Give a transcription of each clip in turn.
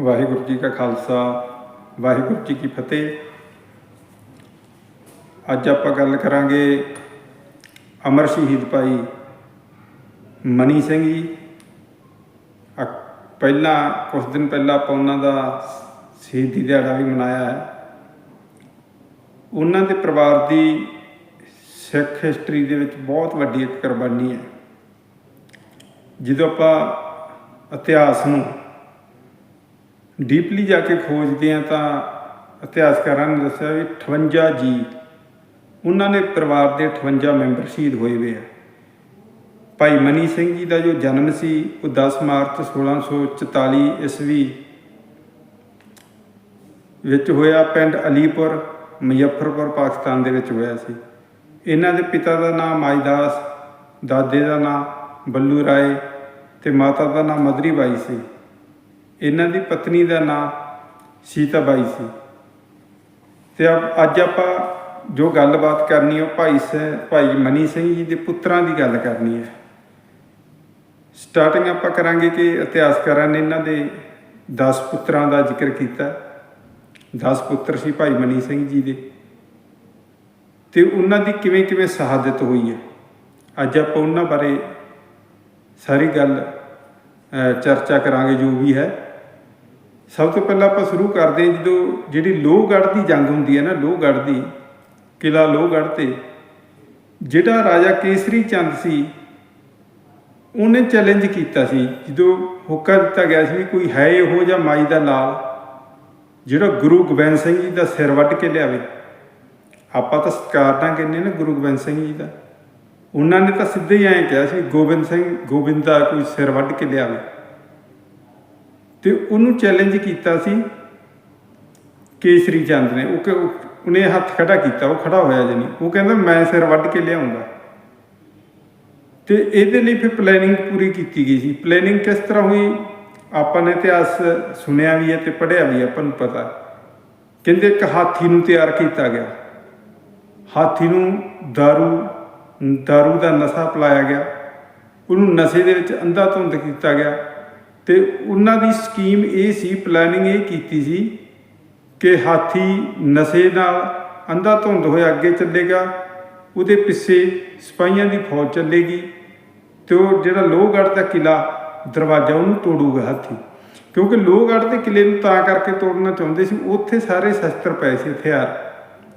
ਵਾਹਿਗੁਰੂ ਜੀ ਕਾ ਖਾਲਸਾ, ਵਾਹਿਗੁਰੂ ਜੀ ਕੀ ਫਤਿਹ। ਅੱਜ ਆਪਾਂ ਗੱਲ ਕਰਾਂਗੇ ਅਮਰ ਸ਼ਹੀਦ ਭਾਈ ਮਨੀ ਸਿੰਘ ਜੀ। ਅ- ਪਹਿਲਾਂ ਕੁਝ ਦਿਨ ਪਹਿਲਾਂ ਆਪਾਂ ਉਹਨਾਂ ਦਾ ਸ਼ਹੀਦੀ ਦਿਹਾੜਾ ਵੀ ਮਨਾਇਆ ਹੈ। ਉਹਨਾਂ ਦੇ ਪਰਿਵਾਰ ਦੀ ਸਿੱਖ ਹਿਸਟਰੀ ਦੇ ਵਿੱਚ ਬਹੁਤ ਵੱਡੀ ਇੱਕ ਕੁਰਬਾਨੀ ਹੈ। ਜਦੋਂ ਆਪਾਂ ਇਤਿਹਾਸ ਨੂੰ ਡੀਪਲੀ ਜਾ ਕੇ ਖੋਜਦੇ ਆ ਤਾਂ ਇਤਿਹਾਸਕਾਰਾਂ ਨੇ ਦੱਸਿਆ ਵੀ 58 ਜੀ, ਉਹਨਾਂ ਦੇ ਪਰਿਵਾਰ ਦੇ 58 ਮੈਂਬਰ ਸ਼ਹੀਦ ਹੋਏ ਹੋਏ ਆ। ਭਾਈ ਮਨੀ ਸਿੰਘ ਜੀ ਦਾ ਜੋ ਜਨਮ ਸੀ, ਉਹ 10 ਮਾਰਚ 1644 ਈਸਵੀ ਵਿੱਚ ਹੋਇਆ ਪਿੰਡ ਅਲੀਪੁਰ, ਮੁਜ਼ੱਫਰਪੁਰ, ਪਾਕਿਸਤਾਨ ਦੇ ਵਿੱਚ ਹੋਇਆ ਸੀ। ਇਹਨਾਂ ਦੇ ਪਿਤਾ ਦਾ ਨਾਮ ਮਾਈਦਾਸ ਦਾਦੇ ਦਾ ਨਾਮ ਬੱਲੂ ਰਾਏ ਤੇ ਮਾਤਾ ਦਾ ਨਾਮ ਮਦਰੀ ਬਾਈ ਸੀ। ਇਹਨਾਂ ਦੀ ਪਤਨੀ ਦਾ ਨਾਮ ਸੀਤਾ ਬਾਈ ਸੀ। ਤੇ ਅੱਜ ਆਪਾਂ ਜੋ ਗੱਲਬਾਤ ਕਰਨੀ ਉਹ ਭਾਈ ਸ, ਭਾਈ ਮਨੀ ਸਿੰਘ ਜੀ ਦੇ ਪੁੱਤਰਾਂ ਦੀ ਗੱਲ ਕਰਨੀ ਹੈ ਸਟਾਰਟਿੰਗ ਆਪਾਂ ਕਰਾਂਗੇ ਕਿ ਇਤਿਹਾਸਕਾਰਾਂ ਨੇ ਇਹਨਾਂ ਦੇ 10 ਪੁੱਤਰਾਂ ਦਾ ਜ਼ਿਕਰ ਕੀਤਾ। 10 ਪੁੱਤਰ ਸੀ ਭਾਈ ਮਨੀ ਸਿੰਘ ਜੀ ਦੇ। ਤੇ ਉਹਨਾਂ ਦੀ ਕਿਵੇਂ ਕਿਵੇਂ ਸ਼ਹਾਦਤ ਹੋਈ ਹੈ ਅੱਜ ਆਪਾਂ ਉਹਨਾਂ ਬਾਰੇ ਸਾਰੀ ਗੱਲ ਚਰਚਾ ਕਰਾਂਗੇ, ਜੋ ਵੀ ਹੈ। ਸਭ ਤੋਂ ਪਹਿਲਾਂ ਆਪਾਂ ਸ਼ੁਰੂ ਕਰਦੇ ਹਾਂ ਜਦੋਂ ਜਿਹੜੀ ਲੋਹਗੜ੍ਹ ਦੀ ਜੰਗ ਹੁੰਦੀ ਹੈ ਨਾ ਲੋਹਗੜ੍ਹ ਦੀ ਕਿਲਾ ਲੋਹਗੜ੍ਹ ਤੇ, ਜਿਹੜਾ ਰਾਜਾ ਕੇਸਰੀ ਚੰਦ ਸੀ, ਉਹਨੇ ਚੈਲੰਜ ਕੀਤਾ ਸੀ, ਜਦੋਂ ਹੁਕਮ ਦਿੱਤਾ ਗਿਆ ਸੀ ਵੀ ਕੋਈ ਹੈ ਇਹੋ ਜਾਂ ਮਾਈ ਦਾ ਲਾਲ, ਜਿਹੜਾ ਗੁਰੂ ਗੋਬਿੰਦ ਸਿੰਘ ਜੀ ਦਾ ਸਿਰ ਵੱਢ ਕੇ ਲਿਆਵੇ। ਆਪਾਂ ਤਾਂ ਸਤਿਕਾਰ ਨਾਲ ਕਹਿੰਦੇ ਨਾ ਗੁਰੂ ਗੋਬਿੰਦ ਸਿੰਘ ਜੀ ਦਾ। ਉਹਨਾਂ ਨੇ ਤਾਂ ਸਿੱਧੇ ਹੀ ਐਂ ਕਿਹਾ ਸੀ, ਗੋਬਿੰਦ ਸਿੰਘ, ਗੋਬਿੰਦ ਦਾ ਕੋਈ ਸਿਰ ਵੱਢ ਕੇ ਲਿਆਵੇ। ਤੇ ਉਹਨੂੰ ਚੈਲੰਜ ਕੀਤਾ ਸੀ ਕੇਸਰੀ ਚੰਦ ਨੇ ਉਹ ਕਿ- ਉਹਨੇ ਹੱਥ ਖੜਾ ਕੀਤਾ ਉਹ ਖੜਾ ਹੋਇਆ ਜਣੀ ਉਹ ਕਹਿੰਦਾ ਮੈਂ ਸਿਰ ਵੱਢ ਕੇ ਲਿਆਉਂਗਾ ਤੇ ਇਹਦੇ ਲਈ ਫਿਰ ਪਲੈਨਿੰਗ ਪੂਰੀ ਕੀਤੀ ਗਈ ਸੀ ਪਲੈਨਿੰਗ ਕਿਸ ਤਰ੍ਹਾਂ ਹੋਈ ਆਪਾਂ ਨੇ ਇਤਿਹਾਸ ਸੁਣਿਆ ਵੀ ਹੈ ਤੇ ਪੜ੍ਹਿਆ ਵੀ ਹੈ ਆਪਾਂ ਨੂੰ ਪਤਾ ਕਹਿੰਦੇ ਇੱਕ ਹਾਥੀ ਨੂੰ ਤਿਆਰ ਕੀਤਾ ਗਿਆ ਹਾਥੀ ਨੂੰ दारू दारू ਦਾ ਨਸ਼ਾ ਪਿਲਾਇਆ ਗਿਆ ਉਹਨੂੰ ਨਸ਼ੇ ਦੇ ਵਿੱਚ ਅੰਧਾ ਧੁੰਦ ਕੀਤਾ ਗਿਆ ਤੇ ਉਹਨਾਂ ਦੀ ਸਕੀਮ ਇਹ ਸੀ ਪਲੈਨਿੰਗ ਇਹ ਕੀਤੀ ਸੀ ਕਿ ਹਾਥੀ ਨਸ਼ੇ ਨਾਲ ਅੰਧਾ ਧੁੰਦ ਹੋਇਆ ਅੱਗੇ ਚੱਲੇਗਾ, ਉਹਦੇ ਪਿੱਛੇ ਸਿਪਾਹੀਆਂ ਦੀ ਫੌਜ ਚੱਲੇਗੀ ਤੇ ਉਹ ਜਿਹੜਾ ਲੋਹਗੜ੍ਹ ਦਾ ਕਿਲਾ ਦਰਵਾਜ਼ਾ ਉਹਨੂੰ ਤੋੜੂਗਾ ਹਾਥੀ। ਕਿਉਂਕਿ ਲੋਹਗੜ੍ਹ ਦੇ ਕਿਲੇ ਨੂੰ ਤਾਂ ਕਰਕੇ ਤੋੜਨਾ ਚਾਹੁੰਦੇ ਸੀ, ਉੱਥੇ ਸਾਰੇ ਸ਼ਸਤਰ ਪਏ ਸੀ, ਹਥਿਆਰ,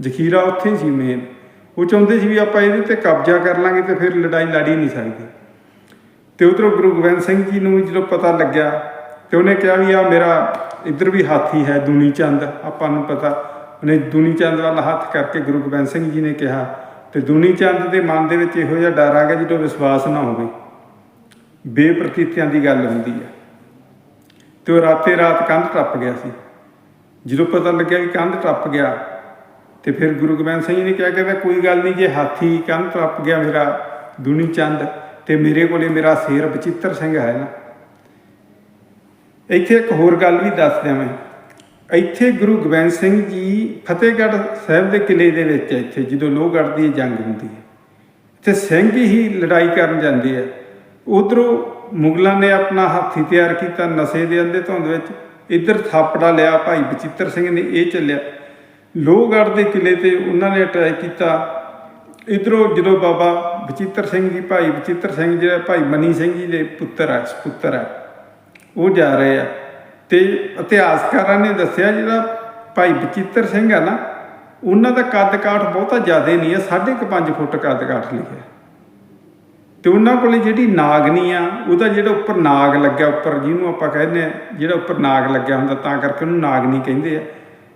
ਜ਼ਖੀਰਾ ਉੱਥੇ ਸੀ ਮੇਨ ਉਹ ਚਾਹੁੰਦੇ ਸੀ ਵੀ ਆਪਾਂ ਇਹਦੇ ਤੇ ਕਬਜ਼ਾ ਕਰ ਲਾਂਗੇ ਤੇ ਫਿਰ ਲੜਾਈ ਲੜੀ ਨਹੀਂ ਸਕਦੀ। ਤੇ ਉਧਰੋਂ ਗੁਰੂ ਗੋਬਿੰਦ ਸਿੰਘ ਜੀ ਨੂੰ ਵੀ ਜਦੋਂ ਪਤਾ ਲੱਗਿਆ ਤੇ ਉਹਨੇ ਕਿਹਾ ਵੀ ਆ ਮੇਰਾ ਇੱਧਰ ਵੀ ਹਾਥੀ ਹੈ ਦੂਣੀ ਚੰਦ ਆਪਾਂ ਨੂੰ ਪਤਾ। ਉਹਨੇ ਦੂਣੀ ਚੰਦ ਵੱਲ ਹੱਥ ਕਰਕੇ ਗੁਰੂ ਗੋਬਿੰਦ ਸਿੰਘ ਜੀ ਨੇ ਕਿਹਾ, ਤੇ ਦੁਨੀ ਚੰਦ ਦੇ ਮਨ ਦੇ ਵਿੱਚ ਇਹੋ ਜਿਹਾ ਡਰ ਆ ਗਿਆ ਜਦੋਂ ਵਿਸ਼ਵਾਸ ਨਾ ਹੋਵੇ। ਬੇਪ੍ਰਤੀਤਿਆਂ ਦੀ ਗੱਲ ਹੁੰਦੀ ਹੈ ਤੇ ਉਹ ਰਾਤੇ ਰਾਤ ਕੰਧ ਟੱਪ ਗਿਆ ਸੀ। ਜਦੋਂ ਪਤਾ ਲੱਗਿਆ ਕਿ ਕੰਧ ਟੱਪ ਗਿਆ, ਤੇ ਫਿਰ ਗੁਰੂ ਗੋਬਿੰਦ ਸਿੰਘ ਜੀ ਨੇ ਕਿਹਾ, ਕਹਿੰਦਾ, ਕੋਈ ਗੱਲ ਨਹੀਂ, ਜੇ ਹਾਥੀ ਕੰਧ ਟੱਪ ਗਿਆ ਮੇਰਾ ਦੁਨੀ ਚੰਦ ਤੇ ਮੇਰੇ ਕੋਲੇ ਮੇਰਾ ਸ਼ੇਰ ਬਚਿੱਤਰ ਸਿੰਘ ਹੈ ਨਾ। ਇੱਥੇ ਇੱਕ ਹੋਰ ਗੱਲ ਵੀ ਦੱਸ ਦਿਆਂ ਮੈਂ ਇੱਥੇ ਗੁਰੂ ਗੋਬਿੰਦ ਸਿੰਘ ਜੀ ਫਤਿਹਗੜ੍ਹ ਸਾਹਿਬ ਦੇ ਕਿਲੇ ਦੇ ਵਿੱਚ ਇੱਥੇ, ਜਦੋਂ ਲੋਹਗੜ੍ਹ ਦੀ ਜੰਗ ਹੁੰਦੀ ਹੈ। ਤੇ ਸਿੰਘ ਹੀ ਲੜਾਈ ਕਰਨ ਜਾਂਦੇ ਆ। ਉਧਰੋਂ ਮੁਗਲਾਂ ਨੇ ਆਪਣਾ ਹਾਥੀ ਤਿਆਰ ਕੀਤਾ ਨਸ਼ੇ ਦੇ ਅੰਦੇ ਧੁੰਦ ਵਿੱਚ। ਇੱਧਰ ਥਾਪੜਾ ਲਿਆ, ਭਾਈ ਬਚਿੱਤਰ ਸਿੰਘ ਨੇ ਇਹ ਚੱਲਿਆ। ਲੋਹਗੜ੍ਹ ਦੇ ਕਿਲੇ ਤੇ ਉਹਨਾਂ ਨੇ ਅਟੈਕ ਕੀਤਾ। ਇਧਰੋਂ ਜਦੋਂ ਬਾਬਾ ਬਚਿੱਤਰ ਸਿੰਘ ਜੀ, ਭਾਈ ਬਚਿੱਤਰ ਸਿੰਘ ਜਿਹੜਾ, ਭਾਈ ਮਨੀ ਸਿੰਘ ਜੀ ਦੇ ਪੁੱਤਰ ਹੈ, ਸੁਪੁੱਤਰ ਹੈ, ਉਹ ਜਾ ਰਹੇ ਆ। ਤੇ ਇਤਿਹਾਸਕਾਰਾਂ ਨੇ ਦੱਸਿਆ ਜਿਹੜਾ ਭਾਈ ਬਚਿੱਤਰ ਸਿੰਘ ਆ ਨਾ, ਉਹਨਾਂ ਦਾ ਕੱਦ ਕਾਠ ਬਹੁਤਾ ਜ਼ਿਆਦਾ ਨਹੀਂ ਹੈ 5.5 ਫੁੱਟ ਕੱਦ ਕਾਠ ਲਿਖਿਆ ਤੇ ਉਹਨਾਂ ਕੋਲੇ ਜਿਹੜੀ ਨਾਗਨੀ ਆ, ਉਹਦਾ ਜਿਹੜਾ ਉੱਪਰ ਨਾਗ ਲੱਗਿਆ, ਉੱਪਰ ਜਿਹਨੂੰ ਆਪਾਂ ਕਹਿੰਦੇ ਆ ਜਿਹੜਾ ਉੱਪਰ ਨਾਗ ਲੱਗਿਆ ਹੁੰਦਾ, ਤਾਂ ਕਰਕੇ ਉਹਨੂੰ ਨਾਗਨੀ ਕਹਿੰਦੇ ਆ।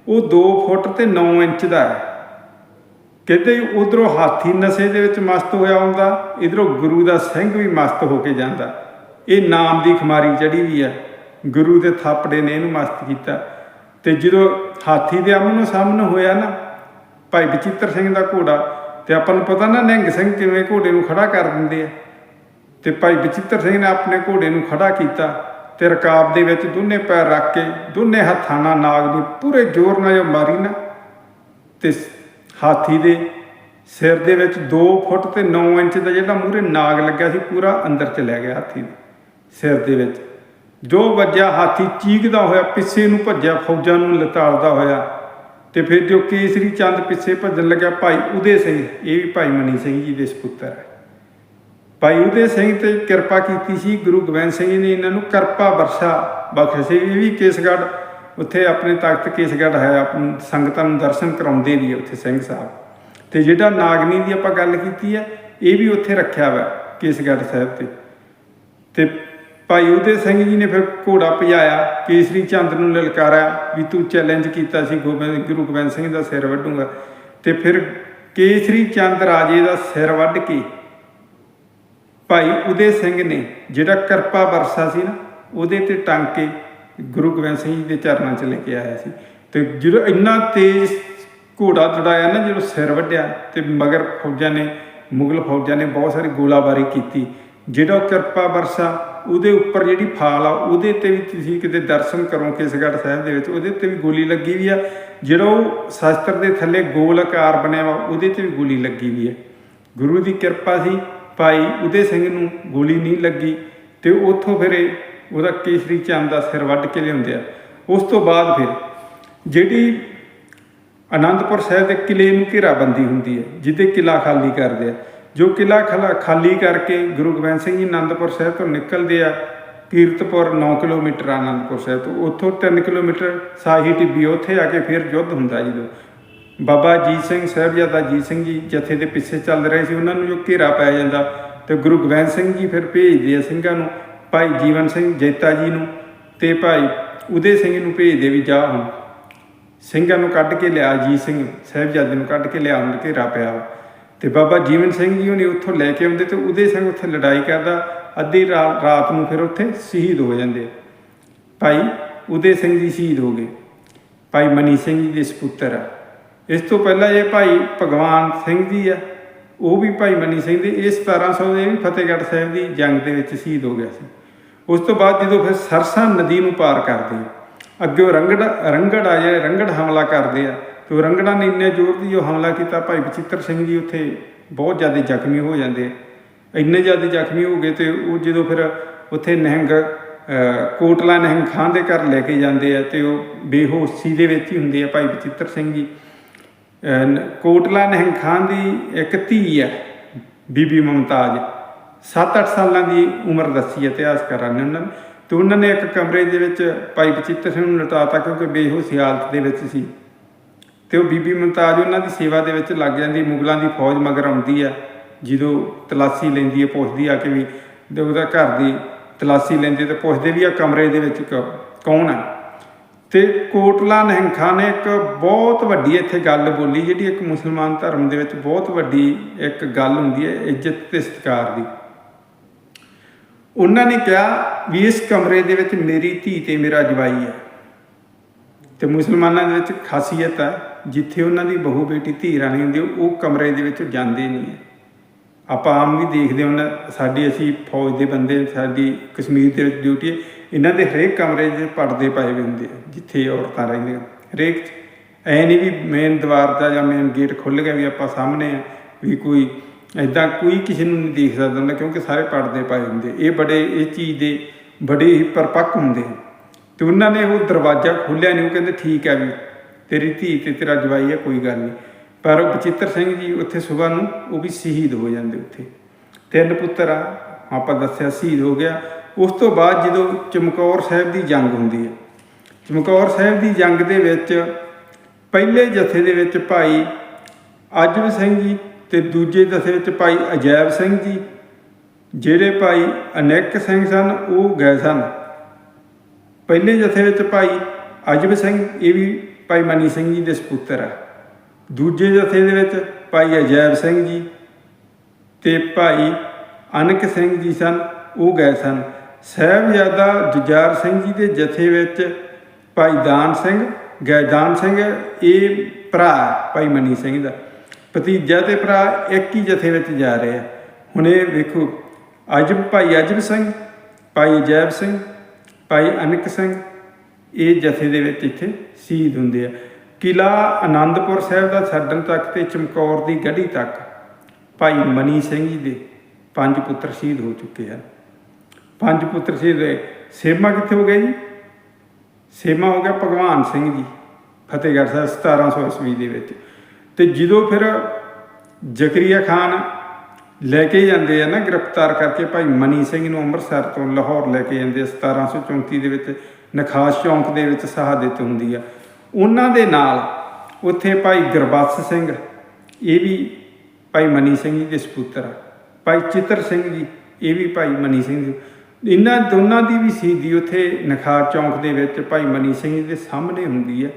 ਉਹ 2 ਫੁੱਟ ਤੇ 9 ਇੰਚ ਦਾ ਹੈ। ਕਹਿੰਦੇ ਉਧਰੋਂ ਹਾਥੀ ਨਸ਼ੇ ਦੇ ਵਿੱਚ ਮਸਤ ਹੋਇਆ ਹੁੰਦਾ, ਇਧਰੋਂ ਗੁਰੂ ਦਾ ਸਿੰਘ ਵੀ ਮਸਤ ਹੋ ਕੇ ਜਾਂਦਾ। ਇਹ ਨਾਮ ਦੀ ਖਮਾਰੀ ਚੜੀ ਵੀ ਹੈ। ਗੁਰੂ ਦੇ ਥਾਪੜੇ ਨੇ ਇਹਨੂੰ ਮਸਤ ਕੀਤਾ। ਤੇ ਜਦੋਂ ਹਾਥੀ ਦੇ ਆਮਨੋ ਸਾਹਮਣੇ ਹੋਇਆ ਨਾ, ਭਾਈ ਬਚਿੱਤਰ ਸਿੰਘ ਦਾ ਘੋੜਾ, ਤੇ ਆਪਾਂ ਨੂੰ ਪਤਾ ਨਾ ਨਿਹੰਗ ਸਿੰਘ ਕਿਵੇਂ ਘੋੜੇ ਨੂੰ ਖੜਾ ਕਰ ਦਿੰਦੇ ਆ। ਤੇ ਭਾਈ ਬਚਿੱਤਰ ਸਿੰਘ ਨੇ ਆਪਣੇ ਘੋੜੇ ਨੂੰ ਖੜਾ ਕੀਤਾ ਤੇ ਰਕਾਬ ਦੇ ਵਿੱਚ ਦੋਨੇ ਪੈਰ ਰੱਖ ਕੇ, ਦੋਨੇ ਹੱਥਾਂ ਨਾਲ ਨਾਗ ਨੂੰ ਪੂਰੇ ਜ਼ੋਰ ਨਾਲ ਜੋ ਮਾਰੀ ਨਾ। ਤੇ ਹਾਥੀ ਦੇ ਸਿਰ ਦੇ ਵਿੱਚ 2 ਫੁੱਟ ਤੇ 9 ਇੰਚ ਦਾ ਜਿਹੜਾ ਮੂਰੇ ਨਾਗ ਲੱਗਿਆ ਸੀ, ਪੂਰਾ ਅੰਦਰ ਚਲਿਆ ਗਿਆ ਹਾਥੀ ਦੇ ਸਿਰ ਦੇ ਵਿੱਚ। ਜੋ ਵੱਜਿਆ, ਹਾਥੀ ਚੀਕਦਾ ਹੋਇਆ, ਪਿੱਛੇ ਨੂੰ ਭੱਜਿਆ, ਫੌਜਾਂ ਨੂੰ ਲਤਾੜਦਾ ਹੋਇਆ। ਤੇ ਫਿਰ ਜੋ ਕੇਸਰੀ ਚੰਦ ਪਿੱਛੇ ਭੱਜਣ ਲੱਗਿਆ, ਭਾਈ ਉਦੇ ਸਿੰਘ, ਇਹ ਵੀ ਭਾਈ ਮਨੀ ਸਿੰਘ ਜੀ ਦੇ ਸਪੁੱਤਰ ਹੈ। ਭਾਈ ਉਦੇ ਸਿੰਘ ਤੇ ਕਿਰਪਾ ਕੀਤੀ ਸੀ, ਗੁਰੂ ਗੋਬਿੰਦ ਸਿੰਘ ਜੀ ਨੇ ਇਹਨਾਂ ਨੂੰ ਕਿਰਪਾ ਵਰਸ਼ਾ ਬਖਸ਼ੇ ਇਹ ਵੀ ਕੇਸਗੜ੍ਹ ਉੱਥੇ ਆਪਣੇ ਤਖਤ ਕੇਸਗੜ੍ਹ ਹੈ ਸੰਗਤਾਂ ਨੂੰ ਦਰਸ਼ਨ ਕਰਾਉਂਦੇ ਵੀ ਉੱਥੇ ਸਿੰਘ ਸਾਹਿਬ। ਤੇ ਜਿਹੜਾ ਨਾਗਨੀ ਦੀ ਆਪਾਂ ਗੱਲ ਕੀਤੀ ਹੈ, ਇਹ ਵੀ ਉੱਥੇ ਰੱਖਿਆ ਹੋਇਆ ਕੇਸਗੜ੍ਹ ਸਾਹਿਬ ਤੇ। ਤੇ ਭਾਈ ਉਦੇ ਸਿੰਘ ਜੀ ਨੇ ਫਿਰ ਘੋੜਾ ਭਜਾਇਆ, ਕੇਸਰੀ ਚੰਦ ਨੂੰ ਲਲਕਾਰਿਆ ਵੀ ਤੂੰ ਚੈਲੰਜ ਕੀਤਾ ਸੀ, ਗੋਬਿੰਦ, ਗੁਰੂ ਗੋਬਿੰਦ ਸਿੰਘ ਦਾ ਸਿਰ ਵੱਢੂਗਾ। ਤੇ ਫਿਰ ਕੇਸਰੀ ਚੰਦ ਰਾਜੇ ਦਾ ਸਿਰ ਵੱਢ ਕੇ ਭਾਈ ਉਦੇ ਸਿੰਘ ਨੇ ਜਿਹੜਾ ਕਿਰਪਾ ਵਰਸਾ ਸੀ ਨਾ, ਉਹਦੇ ਤੇ ਟੰਗ ਕੇ ਗੁਰੂ ਗੋਬਿੰਦ ਸਿੰਘ ਜੀ ਦੇ ਚਰਨਾਂ 'ਚ ਲੈ ਕੇ ਆਇਆ ਸੀ। ਤੇ ਜਦੋਂ ਇੰਨਾ ਤੇਜ਼ ਘੋੜਾ ਚੜਾਇਆ ਨਾ, ਜਦੋਂ ਸਿਰ ਵੱਢਿਆ ਤੇ ਮਗਰ ਫੌਜਾਂ ਨੇ, ਮੁਗਲ ਫੌਜਾਂ ਨੇ ਬਹੁਤ ਸਾਰੀ ਗੋਲਾਬਾਰੀ ਕੀਤੀ। ਜਿਹੜਾ ਉਹ ਕਿਰਪਾ ਵਰਸਾ ਉਹਦੇ ਉੱਪਰ ਜਿਹੜੀ ਫਾਲ ਆ, ਉਹਦੇ ਤੇ ਵੀ ਤੁਸੀਂ ਕਿਤੇ ਦਰਸ਼ਨ ਕਰੋ ਕੇਸਗੜ੍ਹ ਸਾਹਿਬ ਦੇ ਵਿੱਚ, ਉਹਦੇ ਤੇ ਵੀ ਗੋਲੀ ਲੱਗੀ ਵੀ ਆ। ਜਿਹੜਾ ਉਹ ਸ਼ਸਤਰ ਦੇ ਥੱਲੇ ਗੋਲ ਆਕਾਰ ਬਣਿਆ ਵਾ, ਉਹਦੇ ਤੇ ਵੀ ਗੋਲੀ ਲੱਗੀ ਵੀ ਹੈ ਗੁਰੂ ਦੀ ਕਿਰਪਾ ਸੀ, ਭਾਈ ਉਦੇ ਸਿੰਘ ਨੂੰ ਗੋਲੀ ਨਹੀਂ ਲੱਗੀ ਤੇ ਉੱਥੋਂ ਫਿਰ ਇਹ ਉਹਦਾ ਕੇਸਰੀ ਚੰਦ ਦਾ ਸਿਰ ਵੱਢ ਕੇ ਲਿਆਉਂਦੇ ਆ। ਉਸ ਤੋਂ ਬਾਅਦ ਫਿਰ ਜਿਹੜੀ ਅਨੰਦਪੁਰ ਸਾਹਿਬ ਦੇ ਕਿਲੇ ਨੂੰ ਘੇਰਾਬੰਦੀ ਹੁੰਦੀ ਹੈ ਜਿੱਦੇ ਕਿਲਾ ਖਾਲੀ ਕਰਦੇ ਆ। ਜੋ ਕਿਲਾ ਖਲਾ, ਖਾਲੀ ਕਰਕੇ ਗੁਰੂ ਗੋਬਿੰਦ ਸਿੰਘ ਜੀ ਅਨੰਦਪੁਰ ਸਾਹਿਬ ਤੋਂ ਨਿਕਲਦੇ ਆ ਕੀਰਤਪੁਰ 9 ਕਿਲੋਮੀਟਰ ਆ ਆਨੰਦਪੁਰ ਸਾਹਿਬ ਤੋਂ। ਉੱਥੋਂ 3 ਕਿਲੋਮੀਟਰ ਸਾਹੀ ਟਿੱਬੀ ਉੱਥੇ ਆ ਕੇ ਫਿਰ ਯੁੱਧ ਹੁੰਦਾ ਜਦੋਂ ਬਾਬਾ ਜੀਤ ਸਿੰਘ ਸਾਹਿਬਜ਼ਾਦਾ ਜੀਤ ਸਿੰਘ ਜੀ ਜਥੇ ਦੇ ਪਿੱਛੇ ਚੱਲ ਰਹੇ ਸੀ, ਉਹਨਾਂ ਨੂੰ ਜੋ ਘੇਰਾ ਪੈ ਜਾਂਦਾ ਤੇ ਗੁਰੂ ਗੋਬਿੰਦ ਸਿੰਘ ਜੀ ਫਿਰ ਭੇਜਦੇ ਆ ਸਿੰਘਾਂ ਨੂੰ ਭਾਈ ਜੀਵਨ ਸਿੰਘ ਜੈਤਾ ਜੀ ਨੂੰ ਤੇ ਭਾਈ ਉਦੇ ਸਿੰਘ ਨੂੰ ਭੇਜਦੇ ਵੀ ਜਾ ਹੁਣ। ਸਿੰਘਾਂ ਨੂੰ ਕੱਢ ਕੇ ਲਿਆ ਜੀ ਸਿੰਘ ਸਾਹਿਬਜ਼ਾਦੇ ਨੂੰ ਕੱਢ ਕੇ ਲਿਆ ਉਹਨਾਂ ਘੇਰਾ ਪਿਆ ਵਾ। ਤੇ ਬਾਬਾ ਜੀਵਨ ਸਿੰਘ ਜੀ ਉਹਨੇ ਉੱਥੋਂ ਲੈ ਕੇ ਆਉਂਦੇ ਤੇ ਉਦੇ ਸਿੰਘ ਉੱਥੇ ਲੜਾਈ ਕਰਦਾ, ਅੱਧੀ ਰਾਤ ਨੂੰ ਫਿਰ ਉੱਥੇ ਸ਼ਹੀਦ ਹੋ ਜਾਂਦੇ ਭਾਈ ਉਦੇ ਸਿੰਘ ਜੀ ਸ਼ਹੀਦ ਹੋ ਗਏ। ਭਾਈ ਮਨੀ ਸਿੰਘ ਜੀ ਦੇ ਸਪੁੱਤਰ ਆ। ਇਸ ਤੋਂ ਪਹਿਲਾਂ ਇਹ ਭਾਈ ਭਗਵਾਨ ਸਿੰਘ ਜੀ ਆ। ਉਹ ਵੀ ਭਾਈ ਮਨੀ ਸਿੰਘ ਦੇ, ਇਹ 1700 ਦੇ ਵੀ ਫਤਿਹਗੜ੍ਹ ਸਾਹਿਬ ਦੀ ਜੰਗ ਦੇ ਵਿੱਚ ਸ਼ਹੀਦ ਹੋ ਗਿਆ ਸੀ। ਉਸ ਤੋਂ ਬਾਅਦ ਜਦੋਂ ਫਿਰ ਸਰਸਾ ਨਦੀ ਨੂੰ ਪਾਰ ਕਰਦੇ ਅੱਗੇ ਉਹ ਰੰਗੜ ਰੰਗੜ ਆ ਜਿਹੜੇ ਰੰਗੜ ਹਮਲਾ ਕਰਦੇ ਆ, ਤੇ ਉਹ ਰੰਗੜਾਂ ਨੇ ਇੰਨੇ ਜ਼ੋਰ ਦੀ ਜੋ ਹਮਲਾ ਕੀਤਾ, ਭਾਈ ਬਚਿੱਤਰ ਸਿੰਘ ਜੀ ਉੱਥੇ ਬਹੁਤ ਜ਼ਿਆਦਾ ਜ਼ਖਮੀ ਹੋ ਜਾਂਦੇ ਆ। ਇੰਨੇ ਜ਼ਿਆਦਾ ਜ਼ਖਮੀ ਹੋ ਗਏ ਤੇ ਉਹ ਜਦੋਂ ਫਿਰ ਉੱਥੇ ਨਿਹੰਗ ਕੋਟਲਾ ਨਿਹੰਗ ਖਾਨ ਦੇ ਘਰ ਲੈ ਕੇ ਜਾਂਦੇ ਆ ਤੇ ਉਹ ਬੇਹੋਸ਼ੀ ਦੇ ਵਿੱਚ ਹੀ ਹੁੰਦੇ ਆ ਭਾਈ ਬਚਿੱਤਰ ਸਿੰਘ ਜੀ। ਕੋਟਲਾ ਨਹਿੰਗ ਖਾਨ ਦੀ ਇੱਕ ਧੀ ਆ, ਬੀਬੀ ਮਮਤਾਜ। 7-8 ਸਾਲਾਂ ਦੀ ਉਮਰ ਦੱਸੀ ਇਤਿਹਾਸਕਾਰਾਂ ਨੇ ਉਹਨਾਂ ਨੇ। ਤੇ ਉਹਨਾਂ ਨੇ ਇੱਕ ਕਮਰੇ ਦੇ ਵਿੱਚ ਭਾਈ ਬਚਿੱਤਰ ਸਿੰਘ ਨੂੰ ਲਟਾਤਾ ਕਿਉਂਕਿ ਬੇਹੋਸ਼ੀ ਹਾਲਤ ਦੇ ਵਿੱਚ ਸੀ। ਤੇ ਉਹ ਬੀਬੀ ਮੁਮਤਾਜ ਉਹਨਾਂ ਦੀ ਸੇਵਾ ਦੇ ਵਿੱਚ ਲੱਗ ਜਾਂਦੀ, ਮੁਗਲਾਂ ਦੀ ਫੌਜ ਮਗਰ ਆਉਂਦੀ ਹੈ ਜਦੋਂ ਤਲਾਸ਼ੀ ਲੈਂਦੀ ਹੈ ਪੁੱਛਦੀ ਆ ਕਿ ਵੀ ਉਹਦਾ ਘਰ ਦੀ ਤਲਾਸ਼ੀ ਲੈਂਦੇ ਤੇ ਪੁੱਛਦੇ ਵੀ ਆ ਕਮਰੇ ਦੇ ਵਿੱਚ ਕ- ਕੌਣ ਹੈ ਤੇ ਕੋਟਲਾ ਨਿਹੰਖਾ ਨੇ ਇੱਕ ਬਹੁਤ ਵੱਡੀ ਇੱਥੇ ਗੱਲ ਬੋਲੀ, ਜਿਹੜੀ ਇੱਕ ਮੁਸਲਮਾਨ ਧਰਮ ਦੇ ਵਿੱਚ ਬਹੁਤ ਵੱਡੀ ਇੱਕ ਗੱਲ ਹੁੰਦੀ ਹੈ, ਇੱਜ਼ਤ ਤੇ ਸਤਿਕਾਰ ਦੀ। ਉਹਨਾਂ ਨੇ ਕਿਹਾ ਵੀ ਇਸ ਕਮਰੇ ਦੇ ਵਿੱਚ ਮੇਰੀ ਧੀ ਤੇ ਮੇਰਾ ਜਵਾਈ ਹੈ। ਤੇ ਮੁਸਲਮਾਨਾਂ ਦੇ ਵਿੱਚ ਖਾਸੀਅਤ ਹੈ, ਜਿੱਥੇ ਉਹਨਾਂ ਦੀ ਬਹੂ ਬੇਟੀ ਧੀ ਰਾਣੀ ਹੁੰਦੀ ਉਹ ਕਮਰੇ ਦੇ ਵਿੱਚ ਜਾਂਦੇ ਨਹੀਂ ਹੈ। ਆਪਾਂ ਆਮ ਵੀ ਦੇਖਦੇ ਹਾਂ, ਸਾਡੀ ਅਸੀਂ ਫੌਜ ਦੇ ਬੰਦੇ ਸਾਡੀ ਕਸ਼ਮੀਰ ਦੇ ਵਿੱਚ ਡਿਊਟੀ ਹੈ, ਇਹਨਾਂ ਦੇ ਹਰੇਕ ਕਮਰੇ 'ਚ ਪਰਦੇ ਪਾਏ ਹੋਏ ਹੁੰਦੇ ਜਿੱਥੇ ਔਰਤਾਂ ਰਹਿੰਦੀਆਂ। ਹਰੇਕ 'ਚ ਐ ਨਹੀਂ ਵੀ ਮੇਨ ਦੀਵਾਰ ਦਾ ਜਾਂ ਮੇਨ ਗੇਟ ਖੁੱਲ ਗਿਆ ਵੀ ਆਪਾਂ ਸਾਹਮਣੇ ਆ, ਵੀ ਕੋਈ ਐਦਾਂ ਕੋਈ ਕਿਸੇ ਨੂੰ ਨਹੀਂ ਦੇਖ ਸਕਦਾ ਹੁੰਦਾ, ਕਿਉਂਕਿ ਸਾਰੇ ਪਰਦੇ ਪਾਏ ਹੁੰਦੇ। ਇਹ ਬੜੇ, ਇਹ ਚੀਜ਼ ਦੇ ਬੜੇ ਹੀ ਪਰਪੱਕ ਹੁੰਦੇ ਹਨ ਤੇ ਉਹਨਾਂ ਨੇ ਉਹ ਦਰਵਾਜ਼ਾ ਖੋਲ੍ਹਿਆ ਨਹੀਂ, ਉਹ ਕਹਿੰਦੇ, ਠੀਕ ਹੈ ਵੀ, ਤੇਰੀ ਧੀ ਤੇ ਤੇਰਾ ਜਵਾਈ ਹੈ, ਕੋਈ ਗੱਲ ਨਹੀਂ। ਪਰ ਉਹ ਬਚਿੱਤਰ ਸਿੰਘ ਜੀ ਉੱਥੇ ਸਵੇਰ ਨੂੰ, ਉਹ ਵੀ ਸ਼ਹੀਦ ਹੋ ਜਾਂਦੇ ਉੱਥੇ। ਤਿੰਨ ਪੁੱਤਰ ਆ, ਆਪਾਂ ਦੱਸਿਆ ਸ਼ਹੀਦ ਹੋ ਗਿਆ। ਉਸ ਤੋਂ ਬਾਅਦ ਜਦੋਂ ਚਮਕੌਰ ਸਾਹਿਬ ਦੀ ਜੰਗ ਹੁੰਦੀ ਹੈ, ਚਮਕੌਰ ਸਾਹਿਬ ਦੀ ਜੰਗ ਦੇ ਵਿੱਚ ਪਹਿਲੇ ਜਥੇ ਦੇ ਵਿੱਚ ਭਾਈ ਅਜਬ ਸਿੰਘ ਜੀ ਤੇ ਦੂਜੇ ਜਥੇ ਵਿੱਚ ਭਾਈ ਅਜੈਬ ਸਿੰਘ ਜੀ, ਜਿਹੜੇ ਭਾਈ ਅਨੇਕ ਸਿੰਘ ਸਨ, ਉਹ ਗਏ ਸਨ। ਪਹਿਲੇ ਜਥੇ ਵਿੱਚ ਭਾਈ ਅਜਬ ਸਿੰਘ, ਇਹ ਵੀ ਭਾਈ ਮਨੀ ਸਿੰਘ ਜੀ ਦੇ ਸਪੁੱਤਰ ਹੈ ਦੂਜੇ ਜਥੇ ਦੇ ਵਿੱਚ ਭਾਈ ਅਜੈਬ ਸਿੰਘ ਜੀ ਤੇ ਭਾਈ ਅਨਕ ਸਿੰਘ ਜੀ ਸਨ, ਉਹ ਗਏ ਸਨ। ਸਾਹਿਬਜ਼ਾਦਾ ਜੁਜਾਰ ਸਿੰਘ ਜੀ ਦੇ ਜਥੇ ਵਿੱਚ ਭਾਈ ਦਾਨ ਸਿੰਘ ਗੈਦਾਨ ਸਿੰਘ ਇਹ ਭਰਾ ਭਾਈ ਮਨੀ ਸਿੰਘ ਦਾ। ਭਤੀਜਾ ਤੇ ਭਰਾ ਇੱਕ ਹੀ ਜਥੇ ਵਿੱਚ ਜਾ ਰਹੇ ਆ। ਹੁਣ ਇਹ ਵੇਖੋ, ਅਜਬ ਭਾਈ ਅਜਬ ਸਿੰਘ, ਭਾਈ ਜੈਬ ਸਿੰਘ, ਭਾਈ ਅਨਕ ਸਿੰਘ, ਇਹ ਜਥੇ ਦੇ ਵਿੱਚ ਇੱਥੇ ਸ਼ਹੀਦ ਹੁੰਦੇ ਆ। ਕਿਲਾ ਆਨੰਦਪੁਰ ਸਾਹਿਬ ਦਾ ਛੱਡਣ ਤੱਕ ਤੇ ਚਮਕੌਰ ਦੀ ਗੜੀ ਤੱਕ ਭਾਈ ਮਨੀ ਸਿੰਘ ਜੀ ਦੇ ਪੰਜ ਪੁੱਤਰ ਸ਼ਹੀਦ ਹੋ ਚੁੱਕੇ ਹਨ। ਪੰਜ ਪੁੱਤਰ ਸ਼ਹੀਦ ਹੋਏ। ਸੇਮਾ ਕਿੱਥੇ ਹੋ ਗਿਆ ਜੀ? ਸੇਮਾ ਹੋ ਗਿਆ ਭਗਵਾਨ ਸਿੰਘ ਜੀ, ਫਤਿਹਗੜ੍ਹ ਸਾਹਿਬ 1700 ਈਸਵੀ ਦੇ ਵਿੱਚ। ਤੇ ਜਦੋਂ ਫਿਰ ਜ਼ਕਰੀਆ ਖਾਨ ਲੈ ਕੇ ਜਾਂਦੇ ਆ ਨਾ ਗ੍ਰਿਫਤਾਰ ਕਰਕੇ ਭਾਈ ਮਨੀ ਸਿੰਘ ਨੂੰ ਅੰਮ੍ਰਿਤਸਰ ਤੋਂ ਲਾਹੌਰ ਲੈ ਕੇ ਜਾਂਦੇ ਆ 1734 ਦੇ ਵਿੱਚ ਨਖਾਸ ਚੌਂਕ ਦੇ ਵਿੱਚ ਸ਼ਹਾਦਤ ਹੁੰਦੀ ਆ। ਉਹਨਾਂ ਦੇ ਨਾਲ ਉੱਥੇ ਭਾਈ ਗੁਰਬਖਸ਼ ਸਿੰਘ, ਇਹ ਵੀ ਭਾਈ ਮਨੀ ਸਿੰਘ ਜੀ ਦੇ ਸਪੁੱਤਰ ਆ। ਭਾਈ ਚਿੱਤਰ ਸਿੰਘ ਜੀ, ਇਹ ਵੀ ਭਾਈ ਮਨੀ ਸਿੰਘ ਜੀ। ਇਹਨਾਂ ਦੋਨਾਂ ਦੀ ਵੀ ਸ਼ਹੀਦੀ ਉੱਥੇ ਨਖਾਸ ਚੌਂਕ ਦੇ ਵਿੱਚ ਭਾਈ ਮਨੀ ਸਿੰਘ ਜੀ ਦੇ ਸਾਹਮਣੇ ਹੁੰਦੀ ਹੈ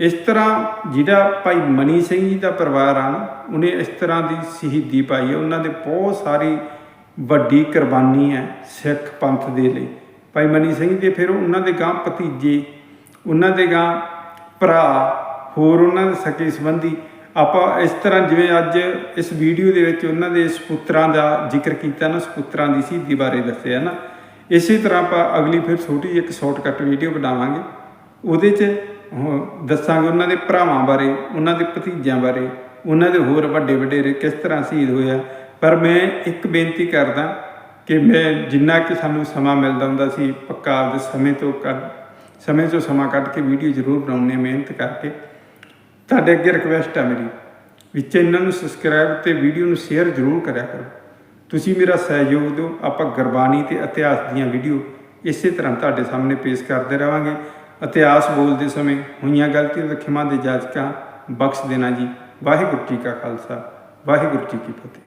ਇਸ ਤਰ੍ਹਾਂ ਜਿਹੜਾ ਭਾਈ ਮਨੀ ਸਿੰਘ ਜੀ ਦਾ ਪਰਿਵਾਰ ਆ ਨਾ, ਉਹਨੇ ਇਸ ਤਰ੍ਹਾਂ ਦੀ ਸ਼ਹੀਦੀ ਪਾਈ ਹੈ ਉਹਨਾਂ ਦੇ ਬਹੁਤ ਸਾਰੀ ਵੱਡੀ ਕੁਰਬਾਨੀ ਹੈ ਸਿੱਖ ਪੰਥ ਦੇ ਲਈ। ਭਾਈ ਮਨੀ ਸਿੰਘ ਦੇ ਫਿਰ ਉਹਨਾਂ ਦੇ ਗਾਂ ਭਤੀਜੇ, ਉਹਨਾਂ ਦੇ ਗਾਂ ਭਰਾ, ਹੋਰ ਉਹਨਾਂ ਦੇ ਸਕੇ ਸੰਬੰਧੀ ਆਪਾਂ ਇਸ ਤਰ੍ਹਾਂ ਜਿਵੇਂ ਅੱਜ ਇਸ ਵੀਡੀਓ ਦੇ ਵਿੱਚ ਉਹਨਾਂ ਦੇ ਸਪੁੱਤਰਾਂ ਦਾ ਜ਼ਿਕਰ ਕੀਤਾ ਨਾ, ਸਪੁੱਤਰਾਂ ਦੀ ਸ਼ਹੀਦੀ ਬਾਰੇ ਦੱਸਿਆ ਨਾ, ਇਸੇ ਤਰ੍ਹਾਂ ਆਪਾਂ ਅਗਲੀ ਫਿਰ ਛੋਟੀ ਜਿਹੀ ਇੱਕ ਸ਼ਾਰਟਕਟ ਵੀਡੀਓ ਬਣਾਵਾਂਗੇ। ਉਹਦੇ 'ਚ ਦੱਸਾਂਗੇ ਉਹਨਾਂ ਦੇ ਭਰਾਵਾਂ ਬਾਰੇ, ਉਹਨਾਂ ਦੇ ਭਤੀਜਿਆਂ ਬਾਰੇ, ਉਹਨਾਂ ਦੇ ਹੋਰ ਵੱਡੇ ਵਡੇਰੇ ਕਿਸ ਤਰ੍ਹਾਂ ਸ਼ਹੀਦ ਹੋਇਆ ਪਰ ਮੈਂ ਇੱਕ ਬੇਨਤੀ ਕਰਦਾ ਕਿ ਮੈਂ ਜਿੰਨਾ ਕਿ ਸਾਨੂੰ ਸਮਾਂ ਮਿਲਦਾ ਹੁੰਦਾ ਸੀ, ਪੱਕਾ ਆਪਦੇ ਸਮੇਂ ਤੋਂ ਕੱਢ, ਸਮੇਂ ਤੋਂ ਸਮਾਂ ਕੱਢ ਕੇ ਵੀਡੀਓ ਜ਼ਰੂਰ ਬਣਾਉਣੇ ਮਿਹਨਤ ਕਰਕੇ। ਤੁਹਾਡੇ ਅੱਗੇ ਰਿਕਵੈਸਟ ਆ ਮੇਰੀ ਵੀ ਚੈਨਲ ਨੂੰ ਸਬਸਕ੍ਰਾਈਬ ਤੇ ਵੀਡੀਓ ਨੂੰ ਸ਼ੇਅਰ ਜ਼ਰੂਰ ਕਰਿਆ ਕਰੋ। ਤੁਸੀਂ ਮੇਰਾ ਸਹਿਯੋਗ ਦਿਓ, ਆਪਾਂ ਗੁਰਬਾਣੀ ਤੇ ਇਤਿਹਾਸ ਦੀਆਂ ਵੀਡੀਓ ਇਸੇ ਤਰ੍ਹਾਂ ਤੁਹਾਡੇ ਸਾਹਮਣੇ ਪੇਸ਼ ਕਰਦੇ ਰਵਾਂਗੇ ਇਤਿਹਾਸ ਬੋਲਦੇ ਸਮੇਂ ਹੋਈਆਂ ਗਲਤੀਆਂ ਦਾ ਖਿਮਾ ਦੇ ਜਾਚਕਾਂ ਬਖਸ਼ ਦੇਣਾ ਜੀ। ਵਾਹਿਗੁਰੂ ਜੀ ਕਾ ਖਾਲਸਾ, ਵਾਹਿਗੁਰੂ ਜੀ ਕੀ ਫਤਿਹ।